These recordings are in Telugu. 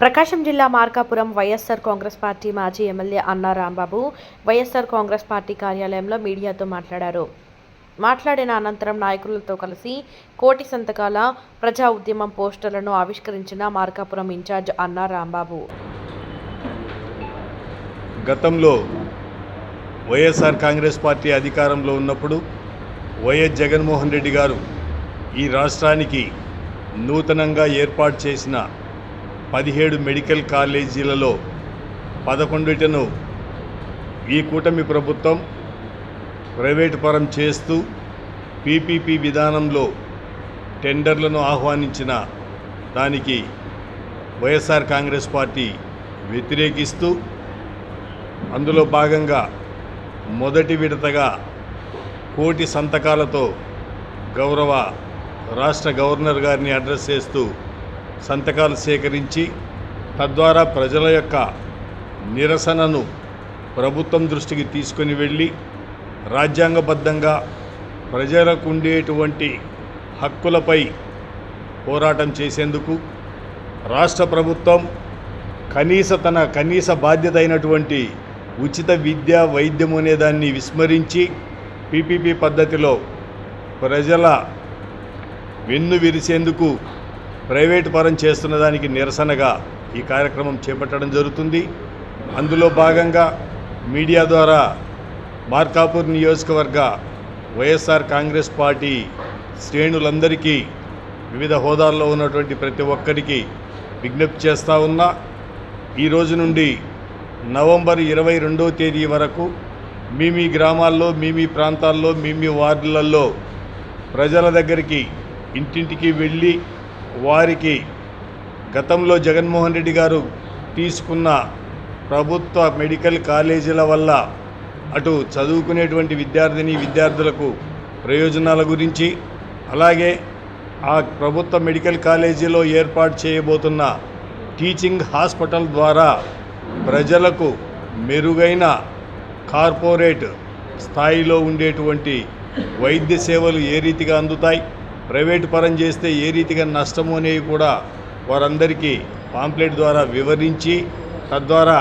ప్రకాశం జిల్లా మార్కాపురం వైఎస్ఆర్ కాంగ్రెస్ పార్టీ మాజీ ఎమ్మెల్యే అన్నా రాంబాబు వైఎస్ఆర్ కాంగ్రెస్ పార్టీ కార్యాలయంలో మీడియాతో మాట్లాడారు. మాట్లాడిన అనంతరం నాయకులతో కలిసి కోటి సంతకాల ప్రజా ఉద్యమం పోస్టర్లను ఆవిష్కరించిన మార్కాపురం ఇన్ఛార్జ్ అన్నా రాంబాబు. గతంలో వైఎస్ఆర్ కాంగ్రెస్ పార్టీ అధికారంలో ఉన్నప్పుడు వైఎస్ జగన్మోహన్ రెడ్డి గారు ఈ రాష్ట్రానికి నూతనంగా ఏర్పాటు చేసిన పదిహేడు మెడికల్ కాలేజీలలో పదకొండుటను ఈ కూటమి ప్రభుత్వం ప్రైవేటు పరం చేస్తూ పీపీపీ విధానంలో టెండర్లను ఆహ్వానించిన దానికి వైఎస్ఆర్ కాంగ్రెస్ పార్టీ వ్యతిరేకిస్తూ అందులో భాగంగా మొదటి విడతగా కోటి సంతకాలతో గౌరవ రాష్ట్ర గవర్నర్ గారిని అడ్రస్ చేస్తూ సంతకాలు సేకరించి తద్వారా ప్రజల యొక్క నిరసనను ప్రభుత్వం దృష్టికి తీసుకొని వెళ్ళి రాజ్యాంగబద్ధంగా ప్రజలకు ఉండేటువంటి హక్కులపై పోరాటం చేసేందుకు రాష్ట్ర ప్రభుత్వం కనీస తన కనీస బాధ్యత అయినటువంటి ఉచిత విద్య వైద్యం అనే దాన్ని విస్మరించి పీపీపీ పద్ధతిలో ప్రజల వెన్ను విరిసేందుకు ప్రైవేటు పరం చేస్తున్న దానికి నిరసనగా ఈ కార్యక్రమం చేపట్టడం జరుగుతుంది. అందులో భాగంగా మీడియా ద్వారా మార్కాపూర్ నియోజకవర్గ వైఎస్ఆర్ కాంగ్రెస్ పార్టీ శ్రేణులందరికీ వివిధ హోదాల్లో ఉన్నటువంటి ప్రతి ఒక్కరికి విజ్ఞప్తి చేస్తూ ఉన్నా. ఈ రోజు నుండి నవంబర్ ఇరవై రెండో తేదీ వరకు మీ మీ గ్రామాల్లో మీ మీ ప్రాంతాల్లో మీ మీ వార్డులలో ప్రజల దగ్గరికి ఇంటింటికి వెళ్ళి వారికి గతంలో జగన్మోహన్ రెడ్డి గారు తీసుకున్న ప్రభుత్వ మెడికల్ కాలేజీల వల్ల అటు చదువుకునేటువంటి విద్యార్థిని విద్యార్థులకు ప్రయోజనాల గురించి అలాగే ఆ ప్రభుత్వ మెడికల్ కాలేజీలో ఏర్పాటు చేయబోతున్న టీచింగ్ హాస్పిటల్ ద్వారా ప్రజలకు మెరుగైన కార్పొరేట్ స్థాయిలో ఉండేటువంటి వైద్య సేవలు ఏ రీతిగా అందుతాయి? ప్రైవేటు పరం చేస్తే ఏ రీతిగా నష్టము అనేవి కూడా వారందరికీ పాంప్లెట్ ద్వారా వివరించి తద్వారా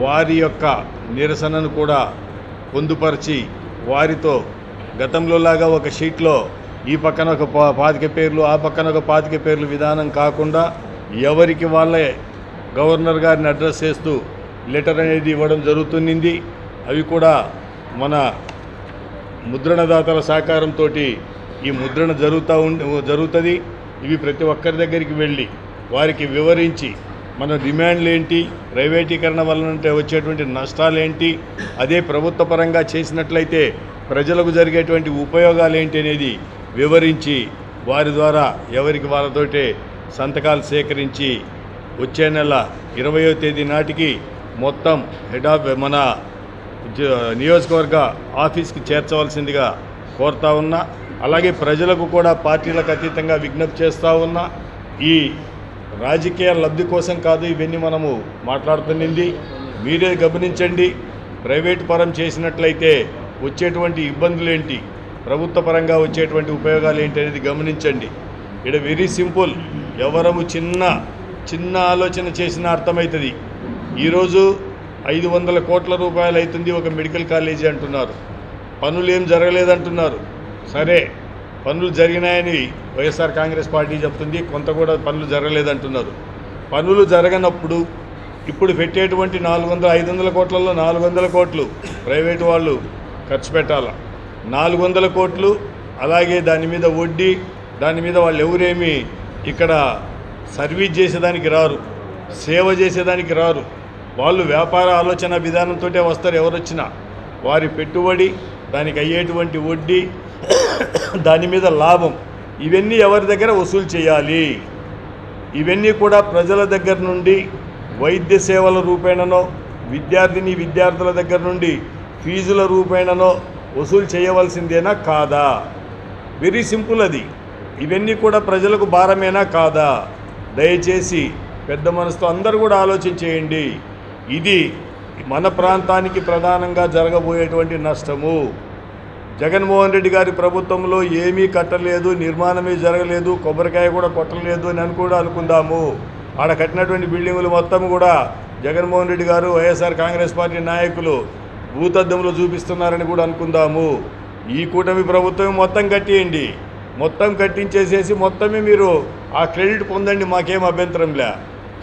వారి యొక్క నిరసనను కూడా పొందుపరిచి వారితో గతంలో లాగా ఒక షీట్లో ఈ పక్కన ఒక పా- పాతిక పేర్లు ఆ పక్కన ఒక పాతిక పేర్లు విధానం కాకుండా ఎవరికి వాళ్ళే గవర్నర్ గారిని అడ్రస్ చేస్తూ లెటర్ అనేది ఇవ్వడం జరుగుతుంది అవి కూడా మన ముద్రణదాతల సహకారంతో ఈ ముద్రణ జరుగుతూ జరుగుతుంది. ఇవి ప్రతి ఒక్కరి దగ్గరికి వెళ్ళి వారికి వివరించి మన డిమాండ్లు ఏంటి ప్రైవేటీకరణ వలన వచ్చేటువంటి నష్టాలు ఏంటి అదే ప్రభుత్వ పరంగా చేసినట్లయితే ప్రజలకు జరిగేటువంటి ఉపయోగాలు ఏంటి అనేది వివరించి వారి ద్వారా ఎవరికి వాళ్ళతోటే సంతకాలు సేకరించి వచ్చే నెల ఇరవయో తేదీ నాటికి మొత్తం హెడ్ ఆఫ్ మన నియోజకవర్గ ఆఫీస్కి చేర్చవలసిందిగా కోరుతా ఉన్నా అలాగే ప్రజలకు కూడా పార్టీలకు అతీతంగా విజ్ఞప్తి చేస్తూ ఉన్నా ఈ రాజకీయ లబ్ధి కోసం కాదు ఇవన్నీ మనము మాట్లాడుతున్నది. మీరే గమనించండి ప్రైవేట్ పరం చేసినట్లయితే వచ్చేటువంటి ఇబ్బందులు ఏంటి ప్రభుత్వ పరంగా వచ్చేటువంటి ఉపయోగాలు ఏంటి అనేది గమనించండి. ఇక్కడ వెరీ సింపుల్ ఎవరము చిన్న చిన్న ఆలోచన చేసిన అర్థమవుతుంది ఈరోజు ఐదు వందల కోట్ల రూపాయలు అవుతుంది ఒక మెడికల్ కాలేజీ అంటున్నారు. పనులు ఏం జరగలేదంటున్నారు. సరే పనులు జరిగినాయని వైఎస్ఆర్ కాంగ్రెస్ పార్టీ చెప్తుంది కొంత కూడా పనులు జరగలేదంటున్నారు. పనులు జరగనప్పుడు ఇప్పుడు పెట్టేటువంటి నాలుగు వందల ఐదు వందల కోట్లలో నాలుగు వందల కోట్లు ప్రైవేటు వాళ్ళు ఖర్చు పెట్టాల? నాలుగు వందల కోట్లు అలాగే దాని మీద వడ్డీ దాని మీద వాళ్ళు ఎవరేమి ఇక్కడ సర్వీస్ చేసేదానికి రారు సేవ చేసేదానికి రారు. వాళ్ళు వ్యాపార ఆలోచన విధానంతో వస్తారు ఎవరొచ్చినా. వారి పెట్టుబడి దానికి అయ్యేటువంటి వడ్డీ దాని మీద లాభం ఇవన్నీ ఎవరి దగ్గర వసూలు చేయాలి? ఇవన్నీ కూడా ప్రజల దగ్గర నుండి వైద్య సేవల రూపేణనో విద్యార్థిని విద్యార్థుల దగ్గర నుండి ఫీజుల రూపేణనో వసూలు చేయవలసిందేనా కాదా? వెరీ సింపుల్ అది. ఇవన్నీ కూడా ప్రజలకు భారమేనా కాదా? దయచేసి పెద్ద మనసుతో అందరూ కూడా ఆలోచన చేయండి. ఇది మన ప్రాంతానికి ప్రధానంగా జరగబోయేటువంటి నష్టము. జగన్మోహన్ రెడ్డి గారి ప్రభుత్వంలో ఏమీ కట్టలేదు నిర్మాణమే జరగలేదు కొబ్బరికాయ కూడా కొట్టలేదు అని అని కూడా అనుకుందాము. ఆడ కట్టినటువంటి బిల్డింగులు మొత్తం కూడా జగన్మోహన్ రెడ్డి గారు వైఎస్ఆర్ కాంగ్రెస్ పార్టీ నాయకులు భూతద్దంలో చూపిస్తున్నారని కూడా అనుకుందాము. ఈ కూటమి ప్రభుత్వం మొత్తం కట్టేయండి. మొత్తం కట్టించేసేసి మొత్తమే మీరు ఆ క్రెడిట్ పొందండి మాకేం అభ్యంతరం లే.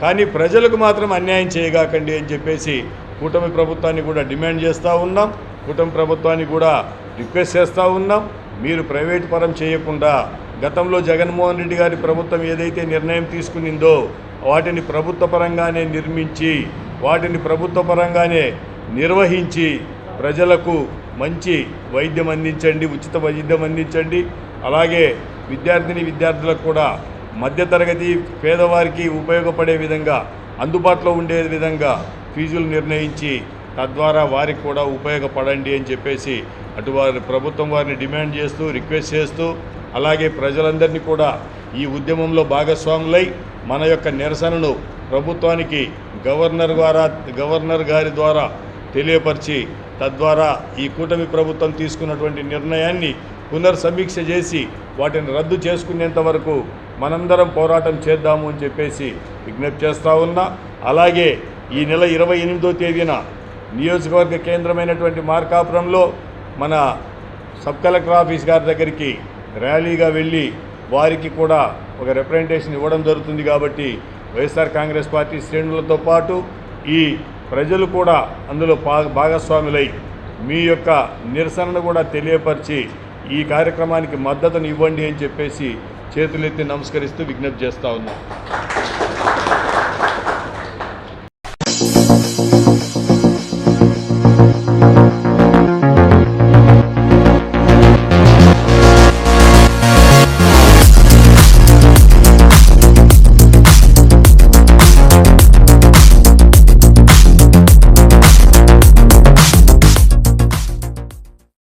కానీ ప్రజలకు మాత్రం అన్యాయం చేయగాకండి అని చెప్పేసి కూటమి ప్రభుత్వాన్ని కూడా డిమాండ్ చేస్తూ ఉన్నాం. కూటమి ప్రభుత్వాన్ని కూడా రిక్వెస్ట్ చేస్తూ ఉన్నాం. మీరు ప్రైవేట్ పరం చేయకుండా గతంలో జగన్మోహన్ రెడ్డి గారి ప్రభుత్వం ఏదైతే నిర్ణయం తీసుకునిందో వాటిని ప్రభుత్వ పరంగానే నిర్మించి వాటిని ప్రభుత్వ పరంగానే నిర్వహించి ప్రజలకు మంచి వైద్యం అందించండి ఉచిత వైద్యం అందించండి. అలాగే విద్యార్థిని విద్యార్థులకు కూడా మధ్యతరగతి పేదవారికి ఉపయోగపడే విధంగా అందుబాటులో ఉండే విధంగా ఫీజులు నిర్ణయించి తద్వారా వారికి కూడా ఉపయోగపడండి అని చెప్పేసి అటు వారి ప్రభుత్వం వారిని డిమాండ్ చేస్తూ రిక్వెస్ట్ చేస్తూ అలాగే ప్రజలందరినీ కూడా ఈ ఉద్యమంలో భాగస్వాములై మన యొక్క నిరసనను ప్రభుత్వానికి గవర్నర్ ద్వారా గవర్నర్ గారి ద్వారా తెలియపరిచి తద్వారా ఈ కూటమి ప్రభుత్వం తీసుకున్నటువంటి నిర్ణయాన్ని పునర్సమీక్ష చేసి వాటిని రద్దు చేసుకునేంత వరకు మనందరం పోరాటం చేద్దాము అని చెప్పేసి విజ్ఞప్తి చేస్తూ ఉన్నా. అలాగే ఈ నెల ఇరవై ఎనిమిదో తేదీన నియోజకవర్గ కేంద్రమైనటువంటి మార్కాపురంలో మన సబ్ కలెక్టర్ ఆఫీస్ గారి దగ్గరికి ర్యాలీగా వెళ్ళి వారికి కూడా ఒక రిప్రజెంటేషన్ ఇవ్వడం జరుగుతుంది కాబట్టి వైఎస్ఆర్ కాంగ్రెస్ పార్టీ శ్రేణులతో పాటు ఈ ప్రజలు కూడా అందులో భాగస్వాములై మీ యొక్క నిరసనను కూడా తెలియపరిచి ఈ కార్యక్రమానికి మద్దతును ఇవ్వండి అని చెప్పేసి చేతులెత్తి నమస్కరిస్తూ విజ్ఞప్తి చేస్తా ఉన్నాం.